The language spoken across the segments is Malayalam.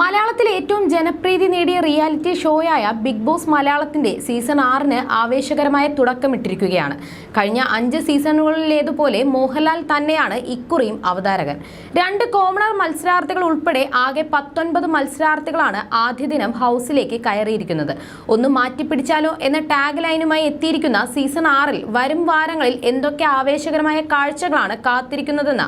മലയാളത്തിൽ ഏറ്റവും ജനപ്രീതി നേടിയ റിയാലിറ്റി ഷോയായ ബിഗ് ബോസ് മലയാളത്തിന്റെ സീസൺ ആറിന് ആവേശകരമായ തുടക്കമിട്ടിരിക്കുകയാണ്. കഴിഞ്ഞ അഞ്ച് സീസണുകളിലേതുപോലെ മോഹൻലാൽ തന്നെയാണ് ഇക്കുറിയും അവതാരകൻ. രണ്ട് കോമണർ മത്സരാർത്ഥികൾ ഉൾപ്പെടെ ആകെ പത്തൊൻപത് മത്സരാർത്ഥികളാണ് ആദ്യ ദിനം ഹൗസിലേക്ക് കയറിയിരിക്കുന്നത്. ഒന്ന് മാറ്റിപ്പിടിച്ചാലോ എന്ന ടാഗ് ലൈനുമായി എത്തിയിരിക്കുന്ന സീസൺ ആറിൽ വരും വാരങ്ങളിൽ എന്തൊക്കെ ആവേശകരമായ കാഴ്ചകളാണ് കാത്തിരിക്കുന്നതെന്ന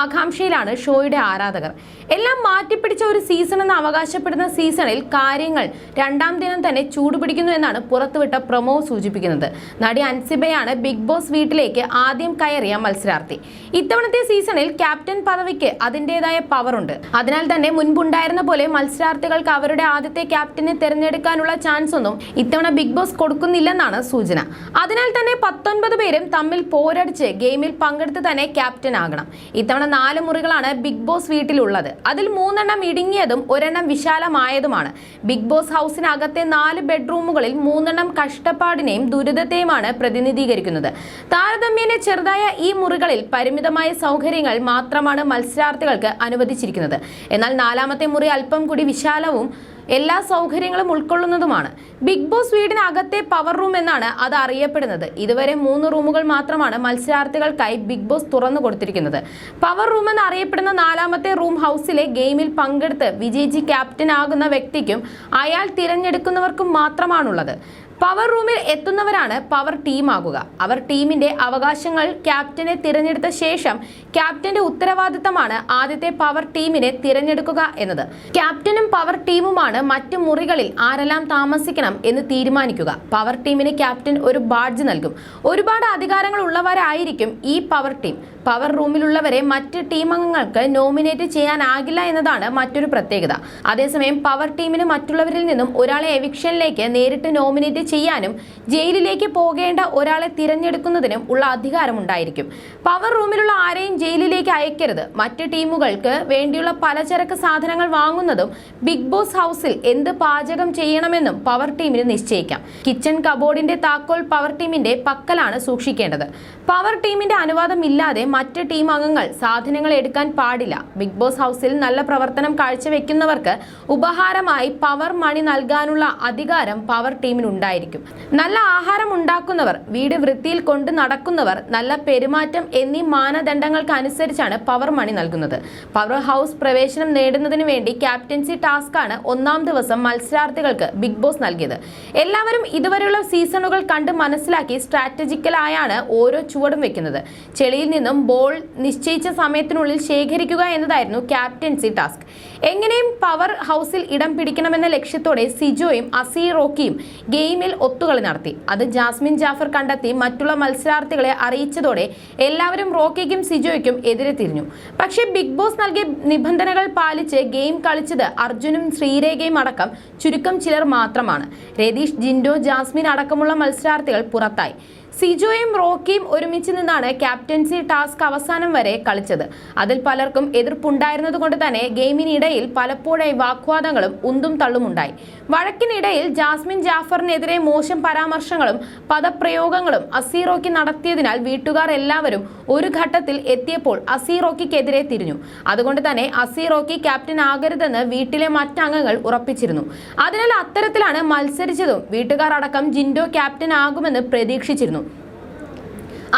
ആകാംക്ഷയിലാണ് ഷോയുടെ ആരാധകർ. എല്ലാം മാറ്റിപ്പിടിച്ച ഒരു സീസൺ എന്ന് അവകാശപ്പെടുന്ന സീസണിൽ കാര്യങ്ങൾ രണ്ടാം ദിനം തന്നെ ചൂടുപിടിക്കുന്നു എന്നാണ് പുറത്തുവിട്ട പ്രൊമോ സൂചിപ്പിക്കുന്നത്. നടി അൻസിബയാണ് ബിഗ് ബോസ് വീട്ടിലേക്ക് ആദ്യം കയറിയ മത്സരാർത്ഥി. ഇത്തവണത്തെ സീസണിൽ ക്യാപ്റ്റൻ പദവിക്ക് അതിന്റെതായ പവറുണ്ട് അതിനാൽ തന്നെ മുൻപുണ്ടായിരുന്ന പോലെ മത്സരാർത്ഥികൾക്ക് അവരുടെ ആദ്യത്തെ ക്യാപ്റ്റനെ തിരഞ്ഞെടുക്കാനുള്ള ചാൻസ് ഒന്നും ഇത്തവണ ബിഗ് ബോസ് കൊടുക്കുന്നില്ലെന്നാണ് സൂചന. അതിനാൽ തന്നെ പത്തൊൻപത് പേരും തമ്മിൽ പോരടിച്ച് ഗെയിമിൽ പങ്കെടുത്ത് തന്നെ ക്യാപ്റ്റൻ ആകണം. ഇത്തവണ നാല് മുറികളാണ് ബിഗ് ബോസ് വീട്ടിലുള്ളത്. അതിൽ മൂന്നെണ്ണം ഇടുങ്ങിയതും ഒരെണ്ണം വിശാലമായതുമാണ്. ബിഗ് ബോസ് ഹൗസിനകത്തെ നാല് ബെഡ്റൂമുകളിൽ മൂന്നെണ്ണം കഷ്ടപ്പാടിനെയും ദുരിതത്തെയുമാണ് പ്രതിനിധീകരിക്കുന്നത്. താരതമ്യേന ചെറുതായ ഈ മുറികളിൽ പരിമിതമായ സൗകര്യങ്ങൾ മാത്രമാണ് മത്സരാർത്ഥികൾക്ക് അനുവദിച്ചിരിക്കുന്നത്. എന്നാൽ നാലാമത്തെ മുറി അല്പം കൂടി വിശാലവും എല്ലാ സൗകര്യങ്ങളും ഉൾക്കൊള്ളുന്നതുമാണ്. ബിഗ് ബോസ് വീടിനകത്തെ പവർ റൂം എന്നാണ് അത് അറിയപ്പെടുന്നത്. ഇതുവരെ മൂന്ന് റൂമുകൾ മാത്രമാണ് മത്സരാർത്ഥികൾക്കായി ബിഗ് ബോസ് തുറന്നു കൊടുത്തിരിക്കുന്നത്. പവർ റൂം എന്ന് അറിയപ്പെടുന്ന നാലാമത്തെ റൂം ഹൗസിലെ ഗെയിമിൽ പങ്കെടുത്ത് വിജയിച്ച് ക്യാപ്റ്റൻ ആകുന്ന വ്യക്തിക്കും അയാൾ തിരഞ്ഞെടുക്കുന്നവർക്കും മാത്രമാണുള്ളത്. പവർ റൂമിൽ എത്തുന്നവരാണ് പവർ ടീം ആകുക. അവർ ടീമിന്റെ അവകാശങ്ങൾ ക്യാപ്റ്റനെ തിരഞ്ഞെടുത്ത ശേഷം ക്യാപ്റ്റന്റെ ഉത്തരവാദിത്തമാണ് ആദ്യത്തെ പവർ ടീമിനെ തിരഞ്ഞെടുക്കുക എന്നത്. ക്യാപ്റ്റനും പവർ ടീമുമാണ് മറ്റു മുറികളിൽ ആരെല്ലാം താമസിക്കണം എന്ന് തീരുമാനിക്കുക. പവർ ടീമിന് ക്യാപ്റ്റൻ ഒരു ബാഡ്ജ് നൽകും. ഒരുപാട് അധികാരങ്ങൾ ഉള്ളവരായിരിക്കും ഈ പവർ ടീം പവർ റൂമിലുള്ളവരെ മറ്റ് ടീം അംഗങ്ങൾക്ക് നോമിനേറ്റ് ചെയ്യാനാകില്ല എന്നതാണ് മറ്റൊരു പ്രത്യേകത. അതേസമയം പവർ ടീമിന് മറ്റുള്ളവരിൽ നിന്നും ഒരാളെ എവിക്ഷനിലേക്ക് നേരിട്ട് നോമിനേറ്റ് ചെയ്യാനും ജയിലിലേക്ക് പോകേണ്ട ഒരാളെ തിരഞ്ഞെടുക്കുന്നതിനും ഉള്ള അധികാരമുണ്ടായിരിക്കും. പവർ റൂമിലുള്ള ആരെയും ജയിലിലേക്ക് അയക്കരുത്. മറ്റ് ടീമുകൾക്ക് വേണ്ടിയുള്ള പലചരക്ക് സാധനങ്ങൾ വാങ്ങുന്നതും ബിഗ് ബോസ് ഹൗസിൽ എന്ത് പാചകം ചെയ്യണമെന്നും പവർ ടീമിന് നിശ്ചയിക്കാം. കിച്ചൺ കബോർഡിന്റെ താക്കോൽ പവർ ടീമിന്റെ പക്കലാണ് സൂക്ഷിക്കേണ്ടത്. പവർ ടീമിന്റെ അനുവാദം ഇല്ലാതെ മറ്റ് ടീം അംഗങ്ങൾ സാധനങ്ങൾ എടുക്കാൻ പാടില്ല. ബിഗ് ബോസ് ഹൗസിൽ നല്ല പ്രവർത്തനം കാഴ്ചവെക്കുന്നവർക്ക് ഉപഹാരമായി പവർ മണി നൽകാനുള്ള അധികാരം പവർ ടീമിനുണ്ടായിരിക്കും. നല്ല ആഹാരം ഉണ്ടാക്കുന്നവർ വീട് വൃത്തിയിൽ കൊണ്ട് നടക്കുന്നവർ നല്ല പെരുമാറ്റം എന്നീ മാനദണ്ഡങ്ങൾക്ക് അനുസരിച്ചാണ് പവർ മണി നൽകുന്നത്. പവർ ഹൗസ് പ്രവേശനം നേടുന്നതിന് വേണ്ടി ക്യാപ്റ്റൻസി ടാസ്കാണ് ഒന്നാം ദിവസം മത്സരാർത്ഥികൾക്ക് ബിഗ് ബോസ് നൽകിയത്. എല്ലാവരും ഇതുവരെയുള്ള സീസണുകൾ കണ്ട് മനസ്സിലാക്കി സ്ട്രാറ്റജിക്കലായാണ് ഓരോ ചുവടും വെക്കുന്നത്. ചെളിയിൽ നിന്നും ബോൾ നിശ്ചയിച്ച സമയത്തിനുള്ളിൽ ശേഖരിക്കുക എന്നതായിരുന്നു ക്യാപ്റ്റൻസി ടാസ്ക്. എങ്ങനെയും പവർ ഹൗസിൽ ഇടം പിടിക്കണമെന്ന ലക്ഷ്യത്തോടെ സിജോയും അസി റോക്കിയും ഗെയിമിൽ ഒത്തുകളി നടത്തി. അത് ജാസ്മിൻ ജാഫർ കണ്ടെത്തി മറ്റുള്ള മത്സരാർത്ഥികളെ അറിയിച്ചതോടെ എല്ലാവരും റോക്കിക്കും സിജോയ്ക്കും എതിരെ തിരിഞ്ഞു. പക്ഷേ ബിഗ് ബോസ് നൽകിയ നിബന്ധനകൾ പാലിച്ച് ഗെയിം കളിച്ചത് അർജുനും ശ്രീരേഖയും അടക്കം ചുരുക്കം ചിലർ മാത്രമാണ്. രതീഷ് ജിൻഡോ ജാസ്മിൻ അടക്കമുള്ള മത്സരാർത്ഥികൾ പുറത്തായി. സിജോയും റോക്കിയും ഒരുമിച്ച് നിന്നാണ് ക്യാപ്റ്റൻസി ടാസ്ക് അവസാനം വരെ കളിച്ചത്. അതിൽ പലർക്കും എതിർപ്പുണ്ടായിരുന്നതുകൊണ്ട് തന്നെ ഗെയിമിനിടയിൽ പലപ്പോഴായി വാഗ്വാദങ്ങളും ഉന്തും തള്ളുമുണ്ടായി. വഴക്കിനിടയിൽ ജാസ്മിൻ ജാഫറിനെതിരെ മോശം പരാമർശങ്ങളും പദപ്രയോഗങ്ങളും അസീറോക്കി നടത്തിയതിനാൽ വീട്ടുകാർ എല്ലാവരും ഒരു ഘട്ടത്തിൽ എത്തിയപ്പോൾ അസീറോക്കിക്കെതിരെ തിരിഞ്ഞു. അതുകൊണ്ട് തന്നെ അസീറോക്കി ക്യാപ്റ്റൻ ആകരുതെന്ന് വീട്ടിലെ മറ്റംഗങ്ങൾ ഉറപ്പിച്ചിരുന്നു. അതിനാൽ അത്തരത്തിലാണ് മത്സരിച്ചതും. വീട്ടുകാർ അടക്കം ജിൻഡോ ക്യാപ്റ്റൻ ആകുമെന്ന് പ്രതീക്ഷിച്ചിരുന്നു.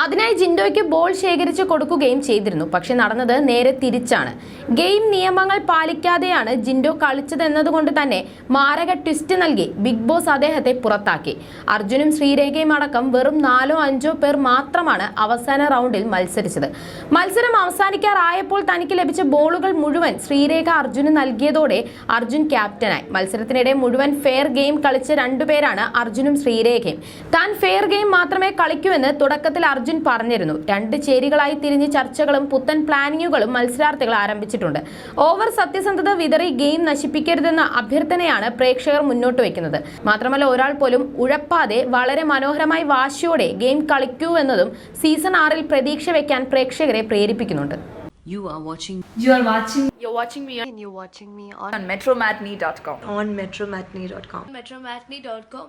അതിനായി ജിൻഡോയ്ക്ക് ബോൾ ശേഖരിച്ച് കൊടുക്കുകയും ചെയ്തിരുന്നു. പക്ഷെ നടന്നത് നേരെ തിരിച്ചാണ്. ഗെയിം നിയമങ്ങൾ പാലിക്കാതെയാണ് ജിൻഡോ കളിച്ചത് എന്നതുകൊണ്ട് തന്നെ മാരക ട്വിസ്റ്റ് നൽകി. ബിഗ് ബോസ് അദ്ദേഹത്തെ പുറത്താക്കി. അർജുനും ശ്രീരേഖയും അടക്കം വെറും നാലോ അഞ്ചോ പേർ മാത്രമാണ് അവസാന റൗണ്ടിൽ മത്സരിച്ചത്. മത്സരം അവസാനിക്കാറായപ്പോൾ തനിക്ക് ലഭിച്ച ബോളുകൾ മുഴുവൻ ശ്രീരേഖ അർജുന് നൽകിയതോടെ അർജുൻ ക്യാപ്റ്റനായി. മത്സരത്തിനിടെ മുഴുവൻ ഫെയർ ഗെയിം കളിച്ച രണ്ടുപേരാണ് അർജുനും ശ്രീരേഖയും. താൻ ഫെയർ ഗെയിം മാത്രമേ കളിക്കൂ എന്ന് തുടക്കത്തിൽ അർജുൻ പറഞ്ഞിരുന്നു രണ്ട് ചേരികളായി തിരിഞ്ഞ് ചർച്ചകളും പുത്തൻ പ്ലാനിങ്ങുകളും മത്സരാർത്ഥികൾ ആരംഭിച്ചിട്ടുണ്ട് ഓവർ സത്യസന്ധത വിതറി ഗെയിം നശിപ്പിക്കരുതെന്ന അഭ്യർത്ഥനയാണ് പ്രേക്ഷകർ മുന്നോട്ട് വയ്ക്കുന്നത് മാത്രമല്ല ഒരാൾ പോലും ഉഴപ്പാതെ വളരെ മനോഹരമായി വാശിയോടെ ഗെയിം കളിക്കൂ എന്നതും സീസൺ ആറിൽ പ്രതീക്ഷ വെക്കാൻ പ്രേക്ഷകരെ പ്രേരിപ്പിക്കുന്നുണ്ട് You are watching You are watching You're watching me on, and you're watching me on, on metromatney.com. on metromatney.com. metromatney.com.